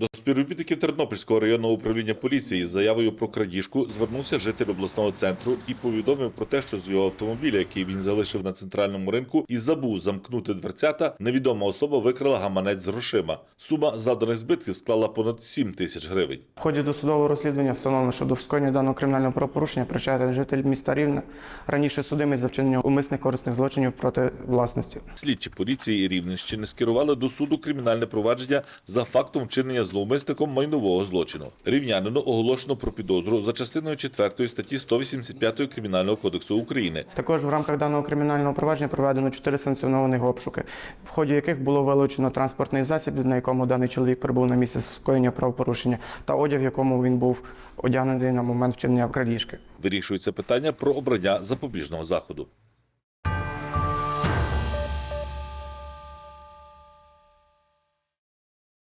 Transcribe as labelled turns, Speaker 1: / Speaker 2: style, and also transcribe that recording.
Speaker 1: До співробітників Тернопільського районного управління поліції з заявою про крадіжку звернувся житель обласного центру і повідомив про те, що з його автомобіля, який він залишив на центральному ринку, і забув замкнути дверцята, невідома особа викрала гаманець з грошима. Сума завданих збитків склала понад 7 тисяч гривень.
Speaker 2: В ході досудового розслідування встановлено, що до скоєння даного кримінального правопорушення причетний житель міста Рівне, раніше судимий за вчинення умисних корисних злочинів проти власності.
Speaker 1: Слідчі поліції Рівненщини скерували до суду кримінальне провадження за фактом вчинення зловмисником майнового злочину. Рівнянину оголошено про підозру за частиною 4 статті 185 Кримінального кодексу України.
Speaker 2: Також в рамках даного кримінального провадження проведено чотири санкціонованих обшуки, в ході яких було вилучено транспортний засіб, на якому даний чоловік прибув на місце скоєння правопорушення, та одяг, в якому він був одягнений на момент вчинення крадіжки.
Speaker 1: Вирішується питання про обрання запобіжного заходу.